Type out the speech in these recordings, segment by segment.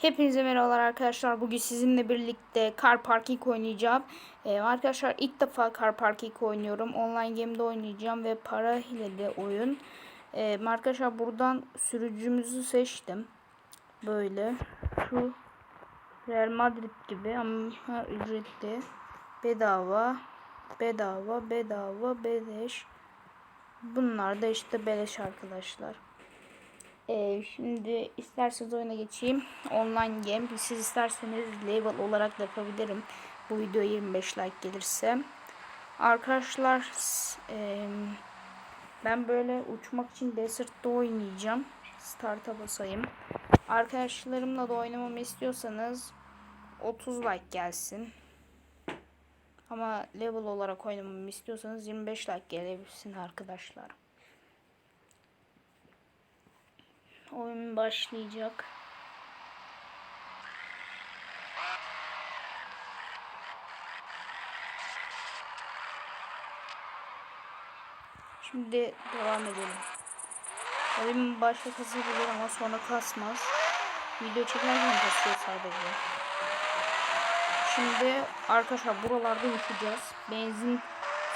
Hepinize merhabalar arkadaşlar. Bugün sizinle birlikte Car Parking oynayacağım. Ee, arkadaşlar ilk defa Car Parking oynuyorum. Online game'de oynayacağım ve para hileli oyun. Ee, arkadaşlar buradan sürücümüzü seçtim. Böyle şu Real Madrid gibi ama ücretli. Bedava. Bedava, bedava, beleş. Bunlar da işte beleş arkadaşlar. Ee, şimdi isterseniz oyuna geçeyim. Online game. Siz isterseniz label olarak da yapabilirim. Bu video 25 like gelirse. Arkadaşlar e, ben böyle uçmak için Desert'ta oynayacağım. Start'a basayım. Arkadaşlarımla da oynamamı istiyorsanız 30 like gelsin. Ama level olarak oynamamı istiyorsanız 25 like gelebilsin arkadaşlar. Oyun başlayacak. Şimdi devam edelim. Oyun başta kasabilir ama sonra kasmaz. Video çekerken kasıyor sadece. Şimdi arkadaşlar buralarda uçacağız. Benzin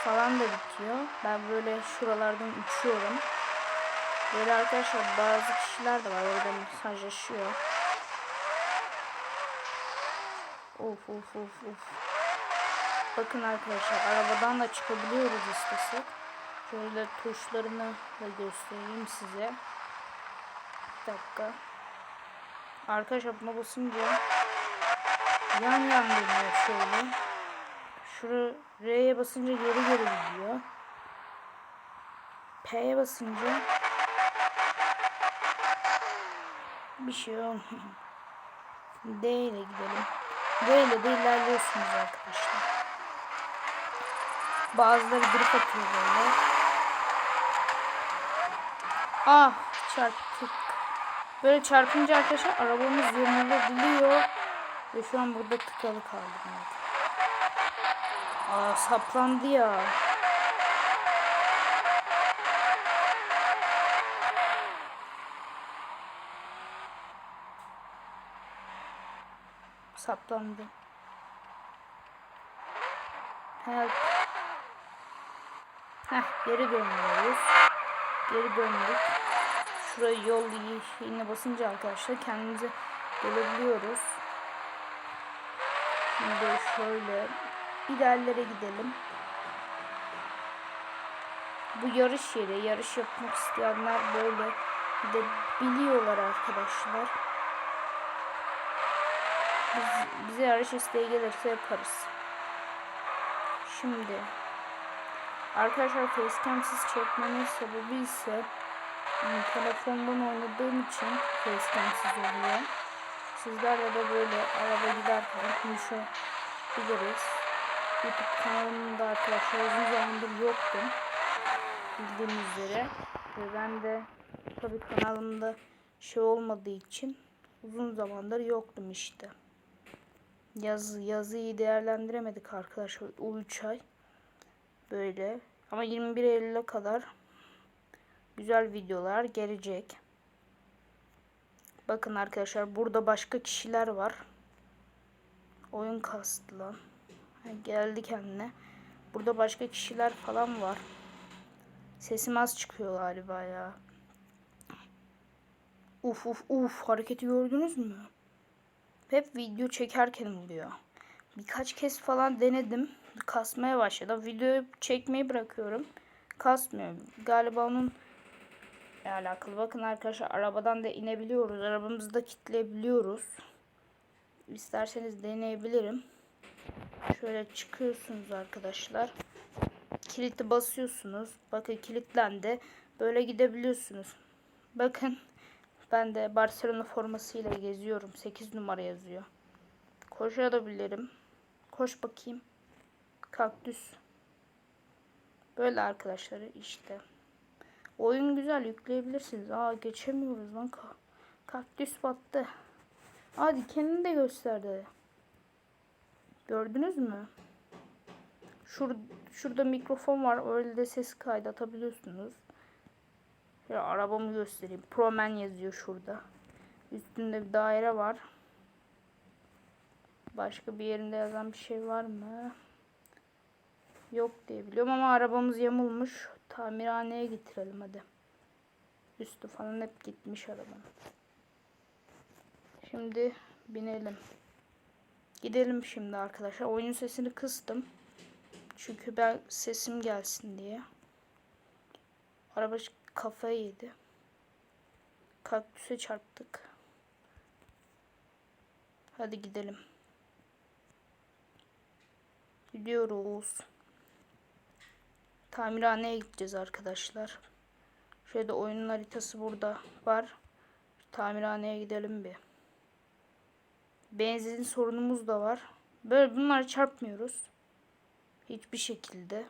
falan da bitiyor. Ben böyle şuralardan uçuyorum. Böyle arkadaşlar bazı kişiler de var orada mesajlaşıyor. Of of of of. Bakın arkadaşlar arabadan da çıkabiliyoruz istesek. Şöyle tuşlarını da göstereyim size. Bir dakika. Arkadaşlar buna basınca yan yan dönüyor şöyle. Şuraya R'ye basınca geri geri gidiyor. P'ye basınca bir şey olmuyor. D ile gidelim. D ile de ilerliyorsunuz arkadaşlar. Bazıları drift atıyor böyle. Ah çarptık. Böyle çarpınca arkadaşlar arabamız yönlenebiliyor. Ve şu an burada tıkalı kaldım. Aa saplandı ya. Saplandı. Help. Heh geri dönüyoruz. Geri döndük. Şurayı yol yeşiline basınca arkadaşlar kendimize gelebiliyoruz. Şimdi şöyle ilerlere gidelim. Bu yarış yeri. Yarış yapmak isteyenler böyle gidebiliyorlar arkadaşlar. Biz, bize yarış isteği gelirse yaparız. Şimdi arkadaşlar facecam'siz çekmemin sebebi ise hmm, telefondan oynadığım için facecam'siz oluyor. Sizlerle de böyle araba giderken konuşabiliriz. YouTube kanalımda arkadaşlar uzun zamandır yoktu. Bildiğiniz üzere. Ve ben de tabii kanalımda şey olmadığı için uzun zamandır yoktum işte. Yaz, yazıyı değerlendiremedik arkadaşlar. O 3 ay. Böyle. Ama 21 Eylül'e kadar güzel videolar gelecek. Bakın arkadaşlar burada başka kişiler var. Oyun kastı lan. Geldi kendine. Burada başka kişiler falan var. Sesim az çıkıyor galiba ya. Uf uf uf hareketi gördünüz mü? Hep video çekerken oluyor. Birkaç kez falan denedim. Kasmaya başladı. Video çekmeyi bırakıyorum. Kasmıyor. Galiba onun alakalı. Bakın arkadaşlar arabadan da inebiliyoruz. Arabamızı da kilitleyebiliyoruz. İsterseniz deneyebilirim. Şöyle çıkıyorsunuz arkadaşlar. Kiliti basıyorsunuz. Bakın kilitlendi. Böyle gidebiliyorsunuz. Bakın ben de Barcelona formasıyla geziyorum. 8 numara yazıyor. Koşabilirim. Koş bakayım. Kaktüs. Böyle arkadaşlar işte. Oyun güzel yükleyebilirsiniz. Aa geçemiyoruz lan. Ka kaktüs battı. Aa dikenini de gösterdi. Gördünüz mü? Şur şurada mikrofon var. Öyle de ses kaydı atabiliyorsunuz. Ya arabamı göstereyim. Promen yazıyor şurada. Üstünde bir daire var. Başka bir yerinde yazan bir şey var mı? Yok diye biliyorum ama arabamız yamulmuş. Tamirhaneye getirelim hadi. Üstü falan hep gitmiş arabanın. Şimdi binelim. Gidelim şimdi arkadaşlar. Oyun sesini kıstım. Çünkü ben sesim gelsin diye. Araba kafayı yedi. Kaktüse çarptık. Hadi gidelim. Gidiyoruz. Tamirhaneye gideceğiz arkadaşlar. Şöyle oyunun haritası burada var. Tamirhaneye gidelim bir. Benzin sorunumuz da var. Böyle bunları çarpmıyoruz. Hiçbir şekilde.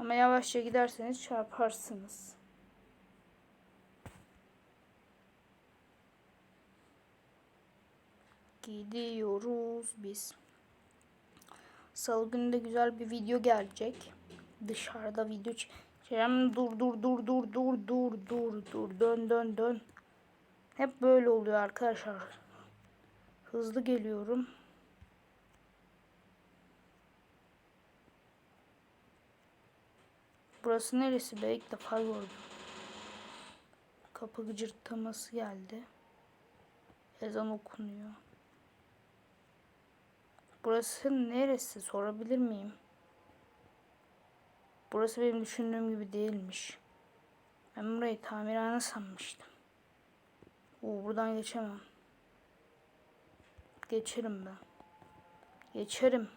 Ama yavaşça giderseniz çarparsınız. Gidiyoruz biz. Salı günü de güzel bir video gelecek. Dışarıda video çekeceğim. Dur dur dur dur dur dur dur dur dön dön dön. Hep böyle oluyor arkadaşlar. Hızlı geliyorum. Burası neresi be? İlk defa gördüm. Kapı gıcırtlaması geldi. Ezan okunuyor. Burası neresi sorabilir miyim? Burası benim düşündüğüm gibi değilmiş. Ben burayı tamirhane sanmıştım. Oo, buradan geçemem. Geçerim ben. Geçerim.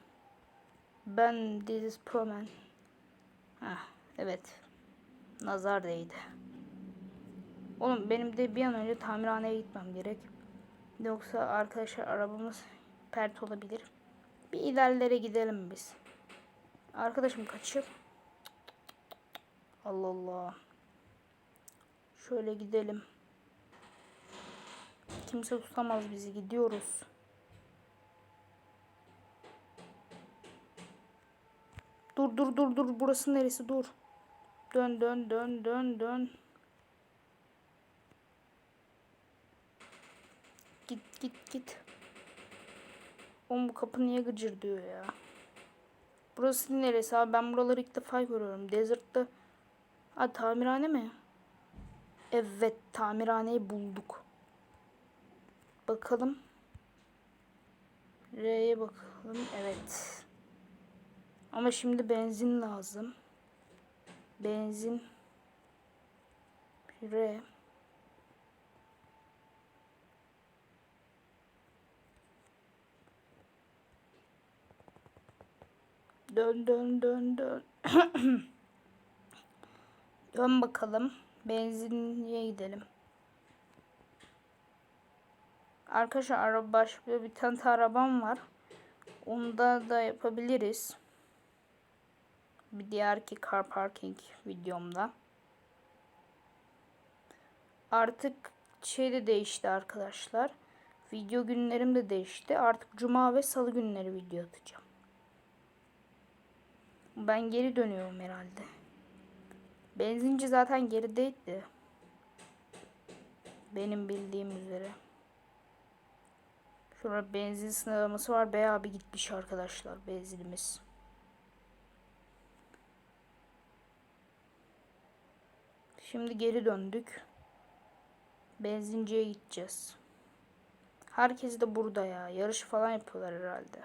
Ben this is pro man. Heh, evet. Nazar değdi. Oğlum benim de bir an önce tamirhaneye gitmem gerek. Yoksa arkadaşlar arabamız pert olabilir. Bir ilerlere gidelim biz. Arkadaşım kaçıp. Allah Allah. Şöyle gidelim. Kimse tutamaz bizi. Gidiyoruz. Dur dur dur dur. Burası neresi? Dur. Dön dön dön dön dön. Git git git. Oğlum bu kapı niye gıcır diyor ya. Burası neresi abi? Ben buraları ilk defa görüyorum. Desert'ta. Ha tamirhane mi? Evet tamirhaneyi bulduk. Bakalım. R'ye bakalım. Evet. Ama şimdi benzin lazım. Benzin. R. Dön dön dön dön. dön bakalım. Benzinliğe gidelim. Arkadaşlar araba başka bir tane arabam var. Onda da yapabiliriz. Bir diğerki car parking videomda. Artık şey de değişti arkadaşlar. Video günlerim de değişti. Artık cuma ve salı günleri video atacağım. Ben geri dönüyorum herhalde. Benzinci zaten gerideydi. Benim bildiğim üzere. Şurada benzin sınırlaması var. Bayağı bir gitmiş arkadaşlar benzinimiz. Şimdi geri döndük. Benzinciye gideceğiz. Herkes de burada ya. Yarış falan yapıyorlar herhalde.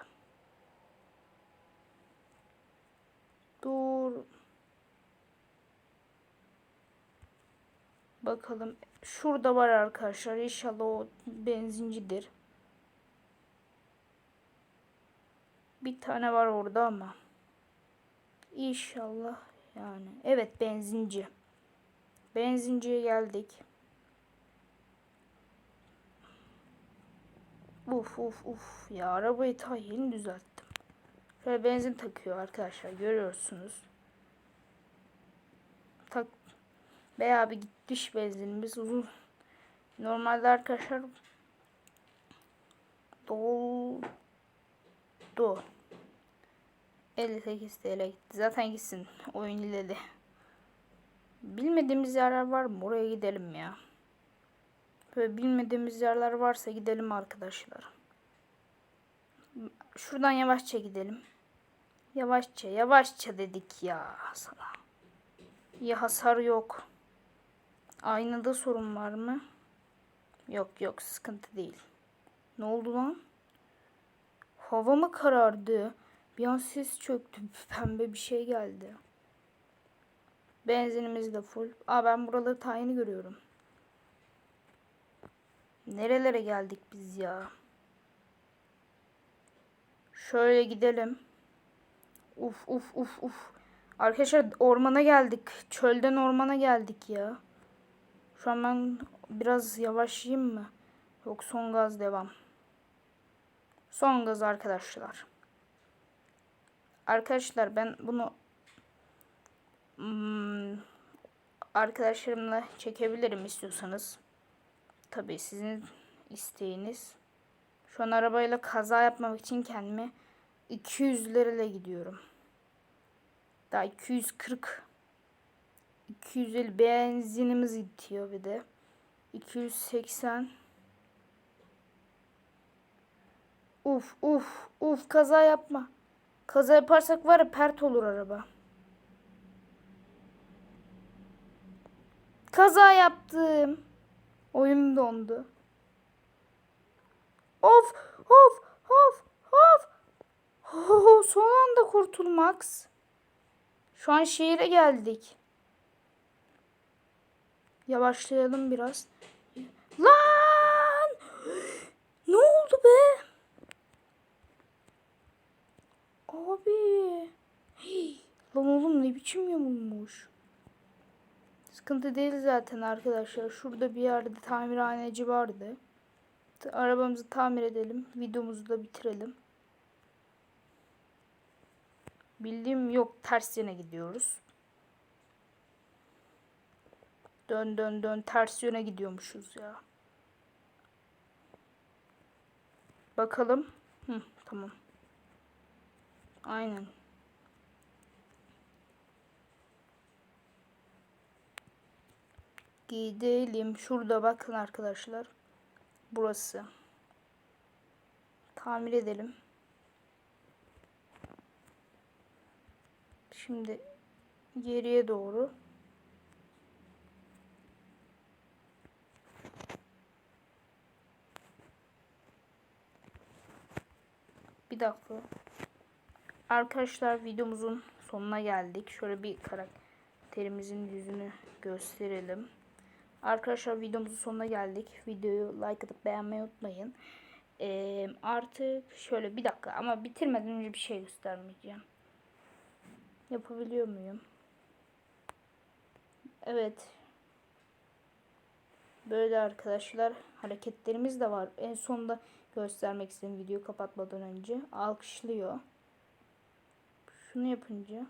Dur. Bakalım. Şurada var arkadaşlar. İnşallah o benzincidir. Bir tane var orada ama. İnşallah yani. Evet benzinci. Benzinciye geldik. Uf uf uf ya arabayı ta yeni düzelttim. Şöyle benzin takıyor arkadaşlar görüyorsunuz. Tak bayağı bir gitmiş benzinimiz uzun. Normalde arkadaşlar doldu. 58 TL gitti. Zaten gitsin. Oyun ileri. Bilmediğimiz yerler var mı? Oraya gidelim ya. Böyle bilmediğimiz yerler varsa gidelim arkadaşlar. Şuradan yavaşça gidelim. Yavaşça yavaşça dedik ya sana. Ya hasar yok. Aynada sorun var mı? Yok yok sıkıntı değil. Ne oldu lan? Hava mı karardı? Bir an ses çöktü. Pembe bir şey geldi. Benzinimiz de full. Aa ben buraları tayini görüyorum. Nerelere geldik biz ya? Şöyle gidelim. Uf uf uf uf. Arkadaşlar ormana geldik. Çölden ormana geldik ya. Şu an ben biraz yavaşlayayım mı? Yok son gaz devam. Son gaz arkadaşlar. Arkadaşlar ben bunu arkadaşlarımla çekebilirim istiyorsanız. Tabii sizin isteğiniz. Şu an arabayla kaza yapmamak için kendime 200 lirayla gidiyorum. Daha 240 250 benzinimiz itiyor bir de. 280 Uf uf uf kaza yapma. Kaza yaparsak var ya pert olur araba. Kaza yaptım. Oyun dondu. Of of of of. Oh, son anda kurtulmak. Şu an şehire geldik. Yavaşlayalım biraz. Lan! Ne oldu be? Abi. Hey, lan oğlum ne biçim yamulmuş. Sıkıntı değil zaten arkadaşlar. Şurada bir yerde tamirhaneci vardı. Arabamızı tamir edelim. Videomuzu da bitirelim. Bildiğim yok ters yöne gidiyoruz. Dön dön dön ters yöne gidiyormuşuz ya. Bakalım. Hı, tamam. Aynen. Gidelim. Şurada bakın arkadaşlar. Burası. Tamir edelim. Şimdi geriye doğru. Bir dakika. Arkadaşlar videomuzun sonuna geldik. Şöyle bir karakterimizin yüzünü gösterelim. Arkadaşlar videomuzun sonuna geldik. Videoyu like atıp beğenmeyi unutmayın. Ee, artık şöyle bir dakika ama bitirmeden önce bir şey göstermeyeceğim. Yapabiliyor muyum? Evet. Böyle arkadaşlar hareketlerimiz de var. En sonunda göstermek istedim videoyu kapatmadan önce. Alkışlıyor. Şunu yapınca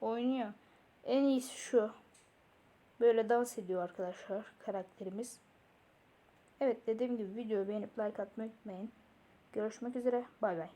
oynuyor. En iyisi şu. Böyle dans ediyor arkadaşlar karakterimiz. Evet dediğim gibi videoyu beğenip like atmayı unutmayın. Görüşmek üzere. Bay bay.